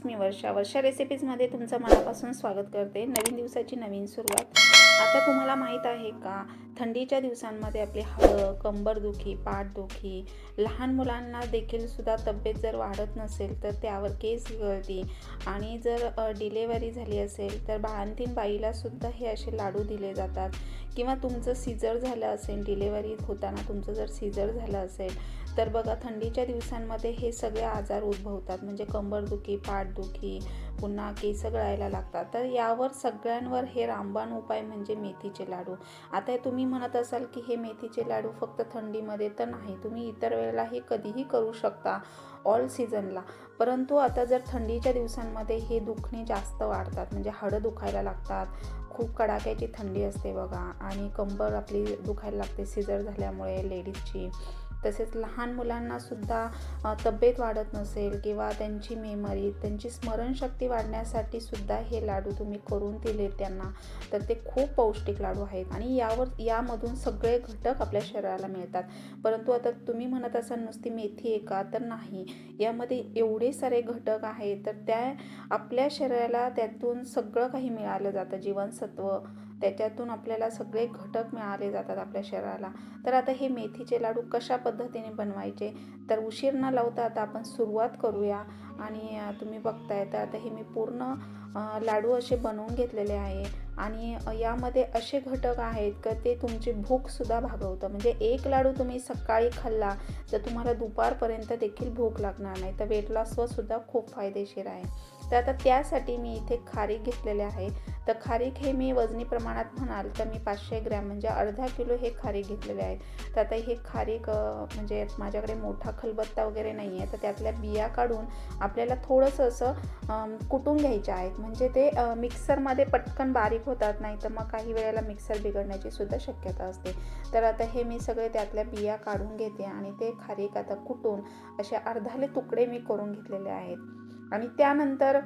Friends मी वर्षा वर्षा रेसिपीजमध्ये तुमचं मनापासून स्वागत करते. नवीन दिवसाची नवीन सुरुवात. आता तुम्हाला माहीत आहे का? थंडीच्या दिवसांमध्ये आपली हळं कंबरदुखी पाठदुखी लहान मुलांना देखील सुद्धा तब्येत जर वाढत नसेल तर त्यावर केस गळती आणि जर डिलेवरी झाली असेल तर बाळंतीण बाईलासुद्धा हे असे लाडू दिले जातात. किंवा तुमचं सिजर झालं असेल डिलेवरी होताना तुमचं जर सीझर झालं असेल तर बघा थंडीच्या दिवसांमध्ये हे सगळे आजार उद्भवतात. म्हणजे कंबरदुखी पाठदुखी पुन्हा केस गळायला लागतात. तर यावर सगळ्यांवर हे रामबाण उपाय म्हणजे मेथीचे लाडू. आता हे तुम्ही म्हणत असाल की हे मेथीचे लाडू फक्त थंडीमध्ये तर नाही तुम्ही इतर वेळेलाही कधीही करू शकता ऑल सीझनला परंतु आता जर थंडीच्या दिवसांमध्ये हे दुखणे जास्त वाढतात म्हणजे हाडं दुखायला लागतात खूप कडाक्याची थंडी असते बघा आणि कंबर आपली दुखायला लागते सिजर झाल्यामुळे लेडीजची तसेच लहान मुलांना सुद्धा तब्येत वाढत नसेल किंवा त्यांची मेमरी त्यांची स्मरणशक्ती वाढण्यासाठी सुद्धा हे लाडू तुम्ही करून दिले त्यांना तर ते खूप पौष्टिक लाडू आहेत. आणि यावर यामधून सगळे घटक आपल्या शरीराला मिळतात. परंतु आता तुम्ही म्हणत असाल नुसती मेथी आहे का? तर नाही. यामध्ये एवढे सारे घटक आहेत तर त्या आपल्या शरीराला त्यातून सगळं काही मिळालं जातं. जीवनसत्व त्याच्यातून आपल्याला सगळे घटक मिळाले जातात आपल्या शरीराला. तर आता हे मेथीचे लाडू कशा पद्धतीने बनवायचे? तर उशीर न लावता आता आपण सुरुवात करूया. आणि तुम्ही बघताय तर आता हे मी पूर्ण लाडू असे बनवून घेतलेले आहे. आणि यामध्ये असे घटक आहेत का ते तुमची भूकसुद्धा भागवतं. म्हणजे एक लाडू तुम्ही सकाळी खाल्ला तर तुम्हाला दुपारपर्यंत देखील भूक लागणार नाही. तर वेट लॉसवर सुद्धा खूप फायदेशीर आहे. तर आता त्यासाठी मी इथे खारीक घेतलेले आहे. तर खारीक हे मी वजनी प्रमाणात म्हणाल तर मी पाचशे ग्रॅम म्हणजे अर्धा किलो हे खारीक घेतलेले आहे. तर आता हे खारीक म्हणजे माझ्याकडे मोठा खलबत्ता वगैरे नाही आहे. तर त्यातल्या बिया काढून आपल्याला थोडंसं असं कुटून घ्यायच्या आहेत म्हणजे ते मिक्सरमध्ये पटकन बारीक होतात नाही तर मग काही वेळेला मिक्सर बिघडण्याची सुद्धा शक्यता असते. तर आता हे मी सगळे त्यातल्या बिया काढून घेते आणि ते खारीक आता कुटून असे अर्धाले तुकडे मी करून घेतलेले आहेत. आणि त्यानंतर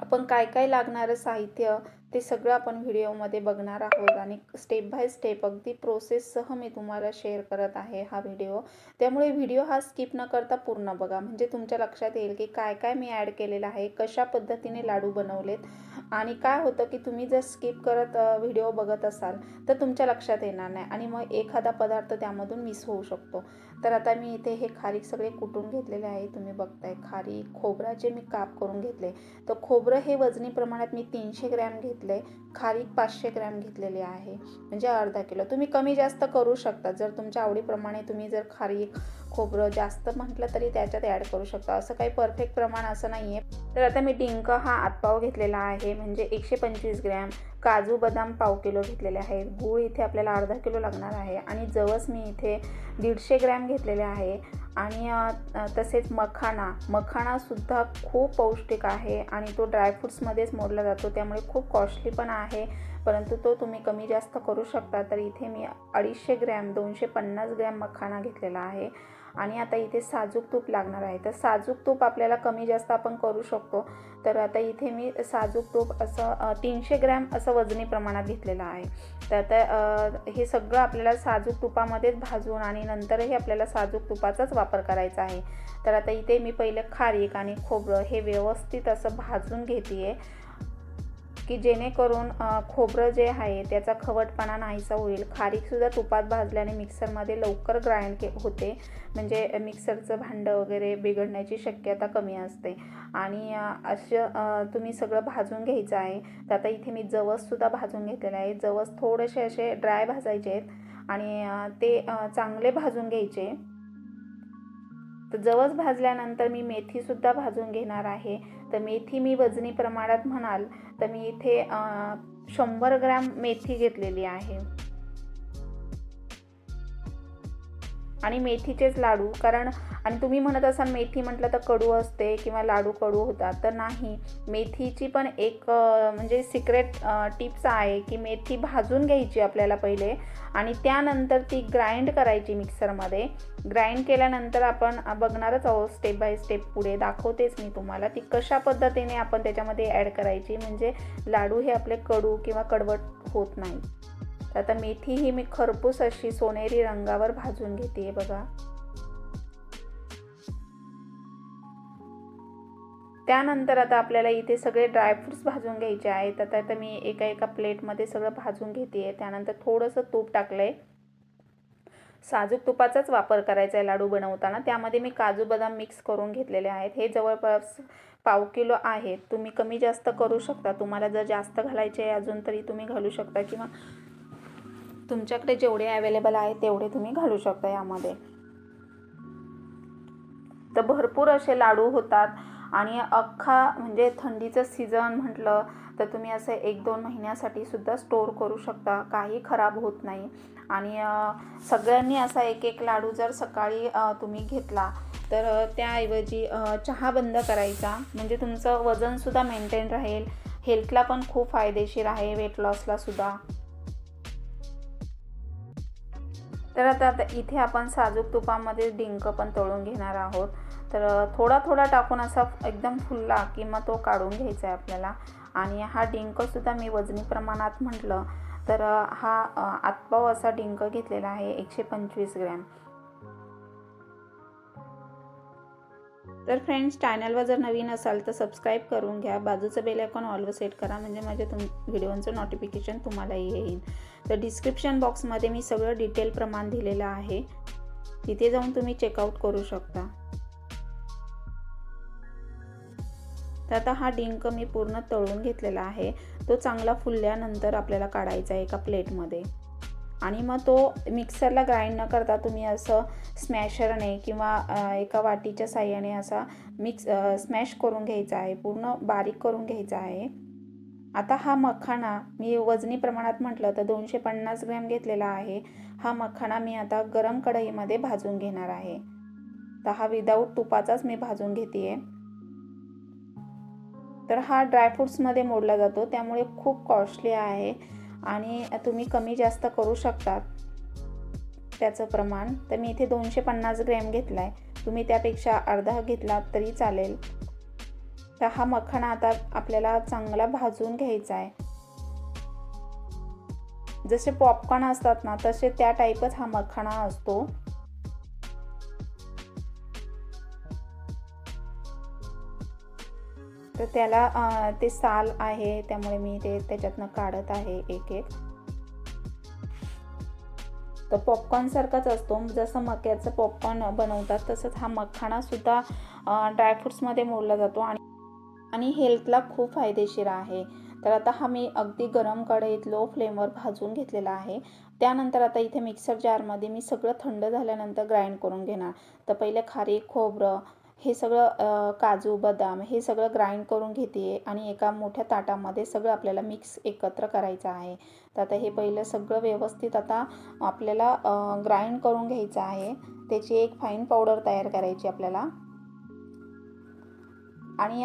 आपण काय काय लागणारं साहित्य ते सगळं आपण व्हिडिओमध्ये बघणार आहोत आणि स्टेप बाय स्टेप अगदी प्रोसेससह मी तुम्हाला शेअर करत आहे हा व्हिडिओ त्यामुळे व्हिडिओ हा स्किप न करता पूर्ण बघा. म्हणजे तुमच्या लक्षात येईल की काय काय मी ॲड केलेलं आहे कशा पद्धतीने लाडू बनवलेत आणि काय होतं की तुम्ही जर स्किप करत व्हिडिओ बघत असाल तर तुमच्या लक्षात येणार नाही आणि मग एखादा पदार्थ त्यामधून मिस होऊ शकतो. तर आता मी इथे हे खारीक सगळे कुटून घेतलेले आहे. तुम्ही बघताय खारीक खोबराचे मी काप करून घेतले तर खोबरं हे वजनी प्रमाणात मी तीनशे ग्रॅम घेतले. खारीक पाचशे ग्रॅम घेतलेले आहे. म्हणजे अर्धा किलो. तुम्ही कमी जास्त करू शकता. जर तुमच्या आवडीप्रमाणे तुम्ही जर खारीक खोबरं जास्त म्हटलं तरी त्याच्यात ॲड करू शकता. असं काही परफेक्ट प्रमाण असं नाही आहे तर आता मी डिंक हा आतपाव घेतलेला आहे. म्हणजे एकशे पंचवीस ग्रॅम. काजू बदाम पाव किलो घेतलेले आहेत गूळ इथे आपल्याला अर्धा किलो लागणार आहे आणि जवस मी इथे दीडशे ग्रॅम घेतलेले आहे. आणि तसेच मखाणा. मखाणासुद्धा खूप पौष्टिक आहे आणि तो ड्रायफ्रूट्समध्येच मोडला जातो. त्यामुळे खूप कॉस्टली पण आहे. परंतु तो तुम्ही कमी जास्त करू शकता. तर इथे मी अडीचशे ग्रॅम दोनशे पन्नास ग्रॅम मखाणा घेतलेला आहे. आणि आता इथे साजूक तूप लागणार आहे. तर साजूक तूप आपल्याला कमी जास्त आपण करू शकतो. तर आता इथे मी साजूक तूप असं तीनशे ग्रॅम असं वजनी प्रमाणात घेतलेलं आहे. तर आता हे सगळं आपल्याला साजूक तुपामध्येच भाजून आणि नंतरही आपल्याला साजूक तुपाचाच वापर करायचा आहे. तर आता इथे मी पहिले खारीक आणि खोबरं हे व्यवस्थित असं भाजून घेते आहे की जेणेकरून खोबरं जे आहे त्याचा खवटपणा नाहीसा होईल. खारीकसुद्धा तुपात भाजल्याने मिक्सरमध्ये लवकर ग्राइंड के होते. म्हणजे मिक्सरचं भांडं वगैरे बिघडण्याची शक्यता कमी असते. आणि असं तुम्ही सगळं भाजून घ्यायचं आहे. तर आता इथे मी जवससुद्धा भाजून घेतलेलं आहे. जवस थोडेसे असे ड्राय भाजायचे आहेत. आणि ते चांगले भाजून घ्यायचे. तर जवस भाजल्यानंतर मी मेथीसुद्धा भाजून घेणार आहे. तर मेथी मी वजनी प्रमाणात म्हणाल तर मी इथे शंभर ग्रॅम मेथी घेतलेली आहे. आणि मेथीचेच लाडू. कारण आणि तुम्ही म्हणत असाल मेथी म्हटलं तर कडू असते किंवा लाडू कडू होतात तर नाही. मेथीची पण एक म्हणजे सिक्रेट टिप्स आहे की मेथी भाजून घ्यायची आपल्याला पहिले आणि त्यानंतर ती ग्राइंड करायची मिक्सरमध्ये ग्राइंड केल्यानंतर आपण बघणारच आहोत स्टेप बाय स्टेप पुढे. दाखवतेच मी तुम्हाला ती कशा पद्धतीने आपण त्याच्यामध्ये ॲड करायची. म्हणजे लाडू हे आपले कडू किंवा कडवट होत नाही. तर आता मेथी ही मी खरपूस अशी सोनेरी रंगावर भाजून घेते बघा. त्यानंतर आता आपल्याला इथे सगळे ड्रायफ्रूट्स भाजून घ्यायचे आहेत. आता आता मी एका एका प्लेटमध्ये सगळं भाजून घेते आहे त्यानंतर थोडंसं तूप टाकलं आहे साजूक तुपाचाच वापर करायचा आहे लाडू बनवताना. त्यामध्ये मी काजू बदाम मिक्स करून घेतलेले आहेत. हे जवळपास पाव किलो आहेत. तुम्ही कमी जास्त करू शकता. तुम्हाला जर जास्त घालायचे आहे अजून तरी तुम्ही घालू शकता किंवा तुमच्याकडे जेवढे अवेलेबल आहे तेवढे तुम्ही घालू शकता यामध्ये. तर भरपूर असे लाडू होतात आणि अख्खा म्हणजे थंडीचं सीझन म्हटलं तर तुम्ही असं एक दोन महिन्यासाठी सुद्धा स्टोअर करू शकता. काही खराब होत नाही. आणि सगळ्यांनी असा एक एक लाडू जर सकाळी तुम्ही घेतला तर त्याऐवजी चहा बंद करायचा. म्हणजे तुमचं वजनसुद्धा मेंटेन राहील. हेल्थला पण खूप फायदेशीर आहे वेट लॉसला सुद्धा. तर आता इथे आपण साजूक तुपामध्ये डिंक पण तळून घेणार आहोत. तर थोडा थोडा टाकून असा एकदम फुलला की मग तो काढून घ्यायचा आहे आपल्याला. आणि हा डिंकसुद्धा मी वजनी प्रमाणात म्हटलं तर हा आतपाव असा डिंक घेतलेला आहे एकशे पंचवीस ग्रॅम. तर फ्रेंड्स चॅनलवर जर नवीन असाल तर सबस्क्राईब करून घ्या. बाजूचं बेल आयकॉन ऑलवर सेट करा म्हणजे माझ्या तुम व्हिडिओचं नोटिफिकेशन तुम्हालाही येईल. तर डिस्क्रिप्शन बॉक्समध्ये मी सगळं डिटेल प्रमाण दिलेलं आहे. तिथे जाऊन तुम्ही चेकआउट करू शकता. तर आता हा डिंक मी पूर्ण तळून घेतलेला आहे. तो चांगला फुलल्यानंतर आपल्याला काढायचा आहे एका प्लेटमध्ये आणि मग तो मिक्सरला ग्राइंड न करता तुम्ही असं स्मॅशरने किंवा एका वाटीच्या साह्याने असा मिक्स स्मॅश करून घ्यायचा आहे पूर्ण बारीक करून घ्यायचा आहे. आता हा मखाणा मी वजनी प्रमाणात म्हटलं तर दोनशे पन्नास ग्रॅम घेतलेला आहे. हा मखाणा मी आता गरम कढईमध्ये भाजून घेणार आहे. तर हा विदाऊट तुपाचाच मी भाजून घेते आहे तर हा ड्रायफ्रूट्समध्ये मोडला जातो त्यामुळे खूप कॉस्टली आहे. आणि तुम्ही कमी जास्त करू शकतात त्याचं प्रमाण. तर मी इथे दोनशे पन्नास ग्रॅम घेतला आहे तुम्ही त्यापेक्षा अर्धा घेतला तरी चालेल. तर हा मखाणा आता आपल्याला चांगला भाजून घ्यायचा आहे. जसे पॉपकॉर्न असतात ना तसे त्या टाईपच हा मखाणा असतो. तर त्याला ते साल आहे त्यामुळे मी ते त्याच्यातनं काढत आहे एक एक तर पॉपकॉर्नसारखाच असतो. जसं मक्याचं पॉपकॉर्न बनवतात तसंच हा मखाणासुद्धा ड्रायफ्रूट्समध्ये मोडला जातो आणि आणि हेल्थला खूप फायदेशीर आहे. तर आता हा मी अगदी गरम कढईत लो फ्लेमवर भाजून घेतलेला आहे. त्यानंतर आता इथे मिक्सर जारमध्ये मी सगळं थंड झाल्यानंतर ग्राइंड करून घेणार. तर पहिले खारीक खोबरं हे सगळं काजू बदाम हे सगळं ग्राइंड करून घेते आणि एका मोठ्या ताटामध्ये सगळं आपल्याला मिक्स एकत्र करायचं आहे. तर आता हे पहिलं सगळं व्यवस्थित आता आपल्याला ग्राइंड करून घ्यायचं आहे. त्याची एक फाईन पावडर तयार करायची आपल्याला. आणि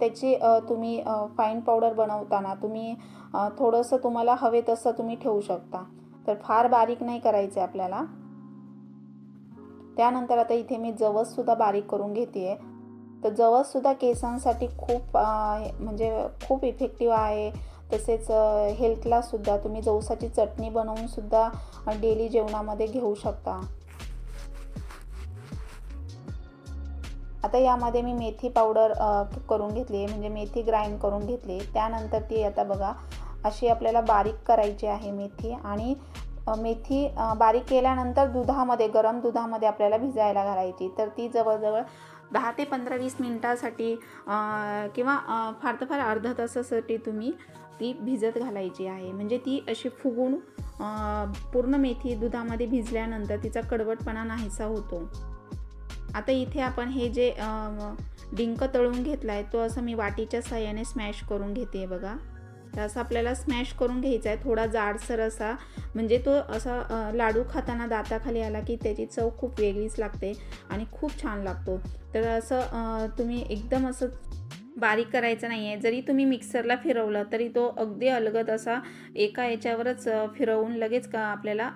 त्याची तुम्ही फाईन पावडर बनवताना तुम्ही थोडंसं तुम्हाला हवे तसं तुम्ही ठेवू शकता. तर फार बारीक नाही करायचं आहे आपल्याला. त्यानंतर आता इथे मी जवससुद्धा बारीक करून घेते आहे तर जवससुद्धा केसांसाठी खूप म्हणजे खूप इफेक्टिव्ह आहे. तसेच हेल्थलासुद्धा तुम्ही जवसाची चटणी बनवूनसुद्धा डेली जेवणामध्ये घेऊ शकता. आता यामध्ये मी मेथी पावडर करून घेतली आहे. म्हणजे मेथी ग्राइंड करून घेतली त्यानंतर ती आता बघा अशी आपल्याला बारीक करायची आहे मेथी. आणि मेथी बारीक केल्यानंतर दुधामध्ये गरम दुधामध्ये आपल्याला भिजायला घालायची. तर ती जवळजवळ दहा ते पंधरा वीस मिनटासाठी किंवा फार तर फार अर्धा तासासाठी तुम्ही ती भिजत घालायची आहे. म्हणजे ती अशी फुगून पूर्ण मेथी दुधामध्ये भिजल्यानंतर तिचा कडवटपणा नाहीसा होतो. आता इथे आपण हे जे डिंक तळून घेतला आहे तो असं मी वाटीच्या साह्याने स्मॅश करून घेते बघा. तर असं आपल्याला स्मॅश करून घ्यायचा आहे. थोडा जाडसर असा म्हणजे तो असा लाडू खाताना दाताखाली आला की त्याची चव खूप वेगळीच लागते आणि खूप छान लागतो. तर असं तुम्ही एकदम असं बारीक करायचं नाही आहे जरी तुम्ही मिक्सरला फिरवलं तरी तो अगदी अलगद असा एका याच्यावरच फिरवून लगेच का आपल्याला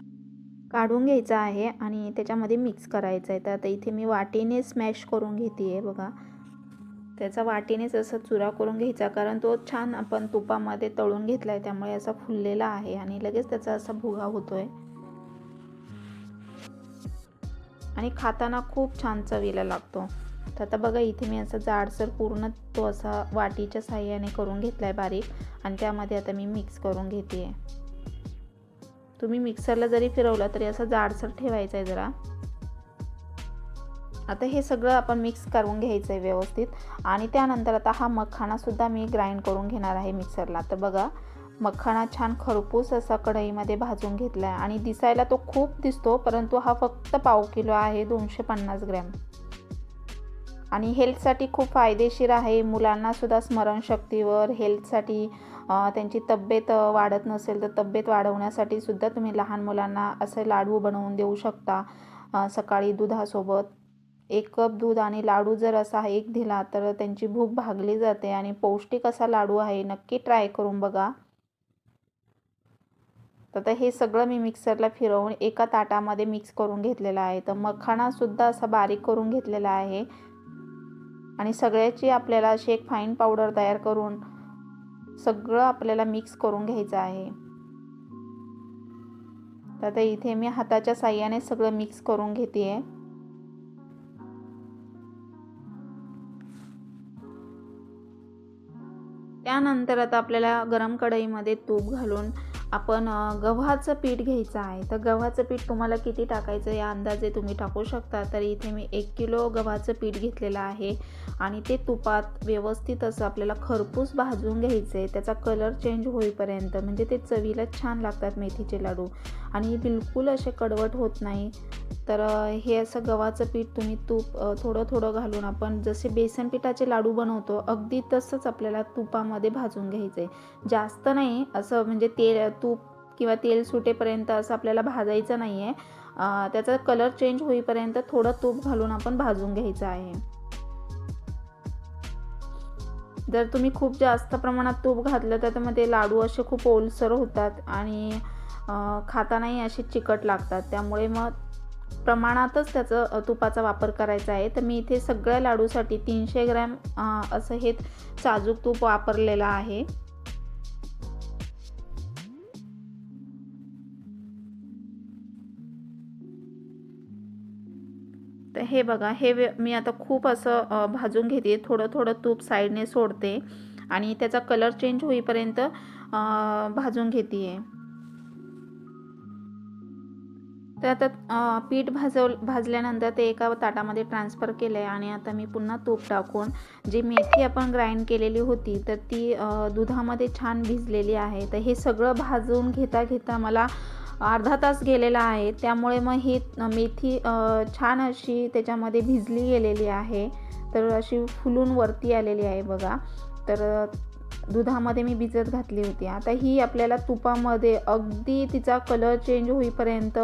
काढून घ्यायचा आहे आणि त्याच्यामध्ये मिक्स करायचं आहे. तर आता इथे मी वाटीने स्मॅश करून घेते आहे बघा. त्याचा वाटीनेच असं चुरा करून घ्यायचा कारण तो छान आपण तुपामध्ये तळून घेतला आहे त्यामुळे असा फुललेला आहे आणि लगेच त्याचा असा भुगा होतोय. आणि खाताना खूप छान चवीला लागतो. तर आता बघा इथे मी असं जाडसर पूर्ण तो असा वाटीच्या साह्याने करून घेतला आहे बारीक आणि त्यामध्ये आता मी मिक्स करून घेते आहे तुम्ही मिक्सरला जरी फिरवलं तरी असं जाडसर ठेवायचा आहे जरा. आता हे सगळं आपण मिक्स करून घ्यायचं आहे व्यवस्थित. आणि त्यानंतर आता हा मखाणासुद्धा मी ग्राइंड करून घेणार आहे मिक्सरला तर बघा मखाणा छान खरपूस असा कढईमध्ये भाजून घेतला आहे आणि दिसायला तो खूप दिसतो परंतु हा फक्त पाव किलो आहे दोनशे पन्नास ग्रॅम. आणि हेल्थसाठी खूप फायदेशीर आहे. मुलांनासुद्धा स्मरणशक्तीवर हेल्थसाठी त्यांची तब्येत वाढत नसेल तर तब्येत वाढवण्यासाठी सुद्धा तुम्ही लहान मुलांना असे लाडू बनवून देऊ शकता. सकाळी दुधासोबत. एक कप दूध आणि लाडू जर असा एक दिला तर त्यांची भूक भागली जाते आणि पौष्टिक असा लाडू आहे. नक्की ट्राय करून बघा. तर हे सगळं मी मिक्सरला फिरवून एका ताटामध्ये मिक्स करून घेतलेलं आहे. तर मखाणासुद्धा असा बारीक करून घेतलेला आहे. आणि सगळ्याची आपल्याला अशी एक फाईन पावडर तयार करून सगळं आपल्याला मिक्स करून घ्यायचं आहे. तर आता इथे मी हाताच्या साह्याने सगळं मिक्स करून घेते आहे त्यानंतर आता आपल्याला गरम कढईमध्ये तूप घालून आपण गव्हाचं पीठ घ्यायचं आहे. तर गव्हाचं पीठ तुम्हाला किती टाकायचं? या अंदाजे तुम्ही टाकू शकता. तर इथे मी एक किलो गव्हाचं पीठ घेतलेलं आहे. आणि ते तुपात व्यवस्थित असं आपल्याला खरपूस भाजून घ्यायचं आहे त्याचा कलर चेंज होईपर्यंत. म्हणजे ते चवीला छान लागतात मेथीचे लाडू. आणि बिलकुल असे कडवट होत नाही. तर हे असं गव्हाचं पीठ तुम्ही तूप थोडं थोडं घालून आपण जसे बेसन पिठाचे लाडू बनवतो अगदी तसंच आपल्याला तुपामध्ये भाजून घ्यायचं आहे जास्त नाही. असं म्हणजे तेल तूप किंवा तेल सुटेपर्यंत असं आपल्याला भाजायचं नाही आहे त्याचा कलर चेंज होईपर्यंत थोडं तूप घालून आपण भाजून घ्यायचं आहे. जर तुम्ही खूप जास्त प्रमाणात तूप घातलं तर मग ते लाडू असे खूप ओलसर होतात आणि खातानाही असे चिकट लागतात. त्यामुळे मग प्रमाणातच त्याचं तुपाचा वापर करायचा आहे. तर मी इथे सगळ्या लाडूसाठी तीनशे ग्रॅम असं हे साजूक तूप वापरलेलं आहे. तर हे बघा हे मी आता खूप असं भाजून घेते. थोडं थोडं तूप साईडने सोडते आणि त्याचा कलर चेंज होईपर्यंत भाजून घेते आहे तर आता पीठ भाजव भाजल्यानंतर ते एका ताटामध्ये ट्रान्सफर केलं आहे आणि आता मी पुन्हा तूप टाकून जी मेथी आपण ग्राइंड केलेली होती तर ती दुधामध्ये छान भिजलेली आहे. तर हे सगळं भाजून घेता घेता मला अर्धा तास गेलेला आहे. त्यामुळे मग ही मेथी छान अशी त्याच्यामध्ये भिजली गेलेली आहे. तर अशी फुलून वरती आलेली आहे बघा. तर दुधामध्ये मी भिजत घातली होती. आता ही आपल्याला तुपामध्ये अगदी तिचा कलर चेंज होईपर्यंत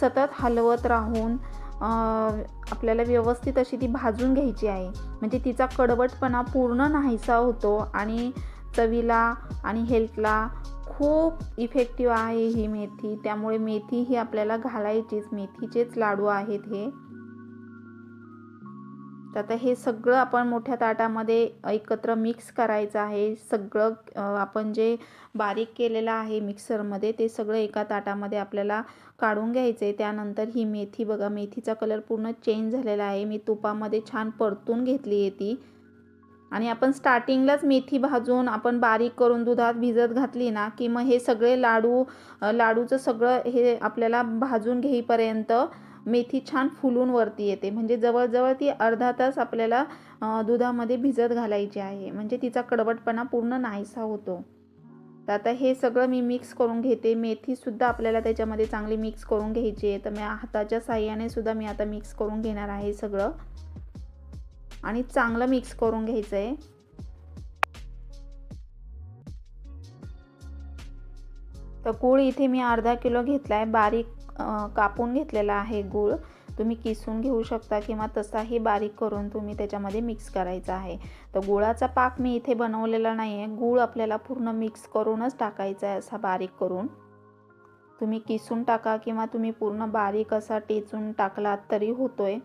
सतत हलवत राहून आपल्याला व्यवस्थित अशी ती भाजून घ्यायची आहे. म्हणजे तिचा कडवटपणा पूर्ण नाहीसा होतो आणि चवीला आणि हेल्थला खूप इफेक्टिव्ह आहे ही मेथी. त्यामुळे मेथी ही आपल्याला घालायचीच. मेथीचेच लाडू आहेत हे. तर आता हे सगळं आपण मोठ्या ताटामध्ये एकत्र मिक्स करायचं आहे. सगळं आपण जे बारीक केलेलं आहे मिक्सरमध्ये ते सगळं एका ताटामध्ये आपल्याला काढून घ्यायचं आहे त्यानंतर ही मेथी बघा मेथीचा कलर पूर्ण चेंज झालेला आहे. मी तुपामध्ये छान परतून घेतली आहे ती. आणि आपण स्टार्टिंगलाच मेथी भाजून आपण बारीक करून दुधात भिजत घातली ना की मग हे सगळे लाडू लाडूचं सगळं हे आपल्याला भाजून घेईपर्यंत मेथी छान फुलून वरती येते. म्हणजे जवळजवळ ती अर्धा तास आपल्याला दुधामध्ये भिजत घालायची आहे. म्हणजे तिचा कडवटपणा पूर्ण नाहीसा होतो. तर आता हे सगळं मी मिक्स करून घेते. मेथीसुद्धा आपल्याला त्याच्यामध्ये चांगली मिक्स करून घ्यायची आहे. तर मी हाताच्या साह्याने सुद्धा मी आता मिक्स करून घेणार आहे सगळं. आणि चांगलं मिक्स करून घ्यायचं आहे तर गूळ इथे मी अर्धा किलो घेतला आहे बारीक कापून घेतलेला आहे गूळ. तुम्ही किसून घेऊ शकता किंवा तसाही बारीक करून तुम्ही त्याच्यामध्ये मिक्स करायचा आहे. तर गुळाचा पाक मी इथे बनवलेला नाही आहे गूळ आपल्याला पूर्ण मिक्स करूनच टाकायचा आहे असा बारीक करून. तुम्ही किसून टाका किंवा तुम्ही पूर्ण बारीक असा टेचून टाकलात तरी होतोय.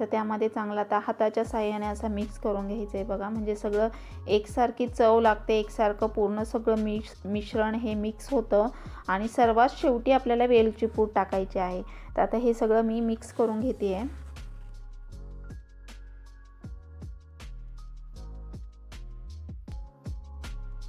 तर त्यामध्ये चांगला आता हाताच्या साह्याने असा मिक्स करून घ्यायचं आहे बघा. म्हणजे सगळं एकसारखी चव लागते एकसारखं पूर्ण सगळं मिक्स मिश्रण हे मिक्स होतं. आणि सर्वात शेवटी आपल्याला वेलची पूड टाकायची आहे. तर आता हे सगळं मी मिक्स करून घेते आहे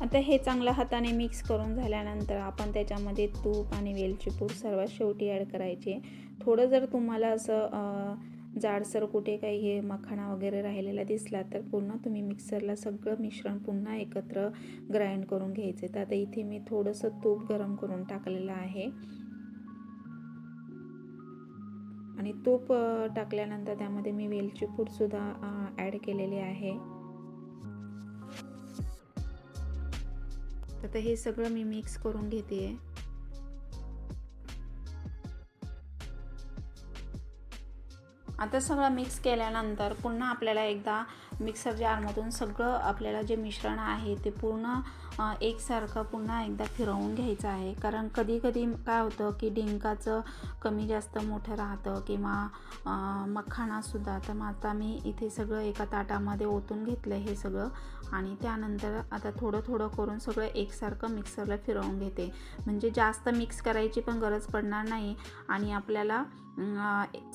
आता हे चांगलं हाताने मिक्स करून झाल्यानंतर आपण त्याच्यामध्ये तूप आणि वेलची पूड सर्वात शेवटी ॲड करायचे. थोडं जर तुम्हाला असं जाडसर कुठे काही हे मखाणा वगैरे राहिलेला दिसला तर पुन्हा तुम्ही मिक्सरला सगळं मिश्रण पुन्हा एकत्र ग्राइंड करून घ्यायचे. तर आता इथे मी थोडंसं तूप गरम करून टाकलेलं आहे. आणि तूप टाकल्यानंतर त्यामध्ये मी वेलची पूडसुद्धा ॲड केलेली आहे. आता हे सगळं मी मिक्स करून घेते आता सगळं मिक्स केल्यानंतर पुन्हा आपल्याला एकदा मिक्सर जारमधून सगळं आपल्याला जे मिश्रण आहे ते पूर्ण एकसारखं पुन्हा एकदा फिरवून घ्यायचं आहे. कारण कधी कधी काय होतं की डिंकाचं कमी जास्त मोठं राहतं किंवा मखाणासुद्धा तर मग आता मी इथे सगळं एका ताटामध्ये ओतून घेतलं हे सगळं आणि त्यानंतर आता थोडं थोडं करून सगळं एकसारखं मिक्सरला फिरवून घेते. म्हणजे जास्त मिक्स करायची पण गरज पडणार नाही आणि आपल्याला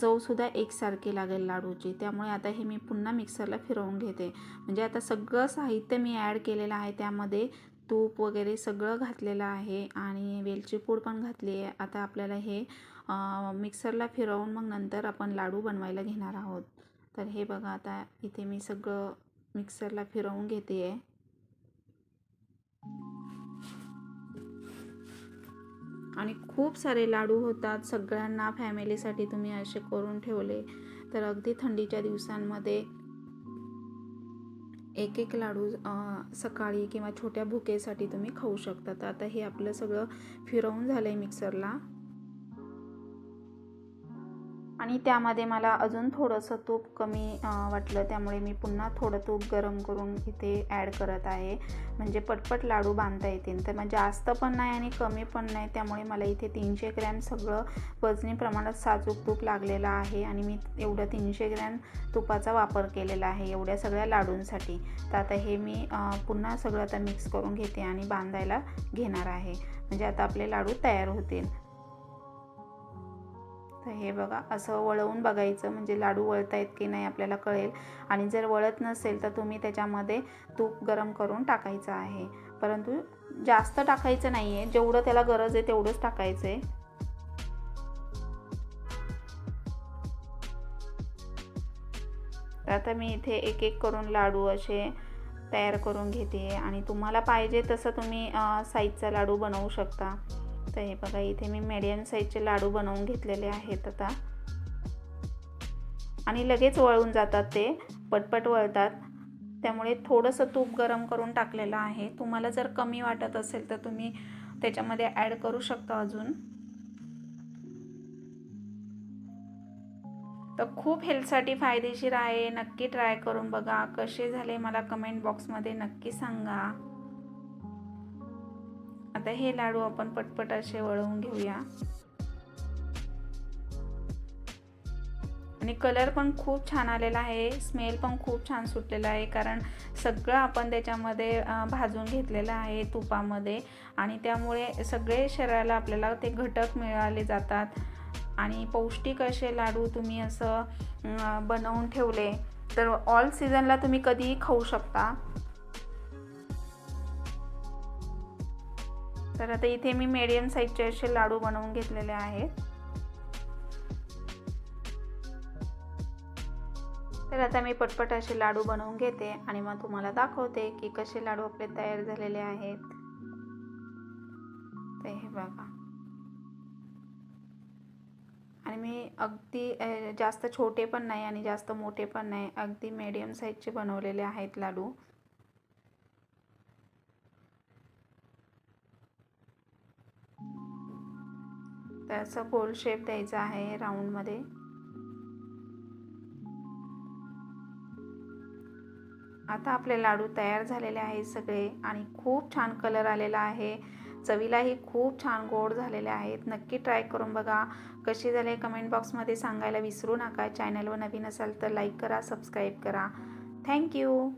चवसुद्धा एकसारखी लागेल लाडूची. त्यामुळे आता हे मी पुन्हा मिक्सरला फिरवून घेते. म्हणजे आता सगळं साहित्य मी ॲड केलेलं आहे. त्यामध्ये तूप वगैरे सगळं घातलेलं आहे आणि वेलची पूड पण घातली आहे. आता आपल्याला हे मिक्सरला फिरवून मग नंतर आपण लाडू बनवायला घेणार आहोत. तर हे बघा आता इथे मी सगळं मिक्सरला फिरवून घेते आहे आणि खूप सारे लाडू होतात. सगळ्यांना फॅमिलीसाठी तुम्ही असे करून ठेवले. तर अगदी थंडीच्या दिवसांमध्ये एक एक लाडू सकाळी किंवा छोट्या भुकेसाठी तुम्ही खाऊ शकता. तर आता हे आपलं सगळं फिरवून झालं आहे मिक्सरला आणि त्यामध्ये मला अजून थोडंसं तूप कमी वाटलं. त्यामुळे मी पुन्हा थोडं तूप गरम करून इथे ॲड करत आहे. म्हणजे पटपट लाडू बांधता येतील. तर मग जास्त पण नाही आणि कमी पण नाही. त्यामुळे मला इथे तीनशे ग्रॅम सगळं वजनी प्रमाणात साजूक तूप लागलेलं आहे. आणि मी एवढं तीनशे ग्रॅम तुपाचा वापर केलेला आहे एवढ्या सगळ्या लाडूंसाठी. तर आता हे मी पुन्हा सगळं आता मिक्स करून घेते आणि बांधायला घेणार आहे. म्हणजे आता आपले लाडू तयार होतील. तर हे बघा असं वळवून बघायचं म्हणजे लाडू वळतायत की नाही आपल्याला कळेल. आणि जर वळत नसेल तर तुम्ही त्याच्यामध्ये तूप गरम करून टाकायचं आहे. परंतु जास्त टाकायचं नाही आहे जेवढं त्याला गरज आहे तेवढंच टाकायचं आहे तर आता मी इथे एक एक करून लाडू असे तयार करून घेते. आणि तुम्हाला पाहिजे तसं तुम्ही साईजचा लाडू बनवू शकता. तर हे बघा इथे मी मीडियम साईजचे लाडू बनवून घेतलेले आहेत आता. आणि लगेच वळून जातात ते पटपट वळतात. त्यामुळे थोडंसं तूप गरम करून टाकलेलं आहे. तुम्हाला जर कमी वाटत असेल तर तुम्ही त्याच्यामध्ये ॲड करू शकता अजून. तर खूप हेल्थसाठी फायदेशीर आहे. नक्की ट्राय करून बघा. कसे झाले मला कमेंट बॉक्समध्ये नक्की सांगा. आता हे लाडू आपण पटपट असे वळवून घेऊया. आणि कलर पण खूप छान आलेला आहे. स्मेल पण खूप छान सुटलेला आहे. कारण सगळं आपण त्याच्यामध्ये भाजून घेतलेलं आहे तुपामध्ये. आणि त्यामुळे सगळे शरीराला आपल्याला ते घटक मिळाले जातात. आणि पौष्टिक असे लाडू तुम्ही असं बनवून ठेवले तर ऑल सीझनला तुम्ही कधीही खाऊ शकता. तर आता इथे मी मीडियम साईजचे असे लाडू बनवून घेतलेले आहेत. तर आता मी पटपट असे लाडू बनवून घेते आणि मग तुम्हाला दाखवते की कसे लाडू आपले तयार झालेले आहेत. ते हे बघा. आणि मी अगदी जास्त छोटे पण नाही आणि जास्त मोठे पण नाही अगदी मीडियम साईजचे बनवलेले आहेत लाडू. त्याचा गोल शेप द्यायचा आहे राऊंडमध्ये आता आपले लाडू तयार झालेले आहेत सगळे आणि खूप छान कलर आलेला आहे. चवीलाही खूप छान गोड झालेले आहेत. नक्की ट्राय करून बघा. कसे झाले कमेंट बॉक्समध्ये सांगायला विसरू नका. चॅनलवर नवीन असाल तर लाईक करा सबस्क्राईब करा. थँक्यू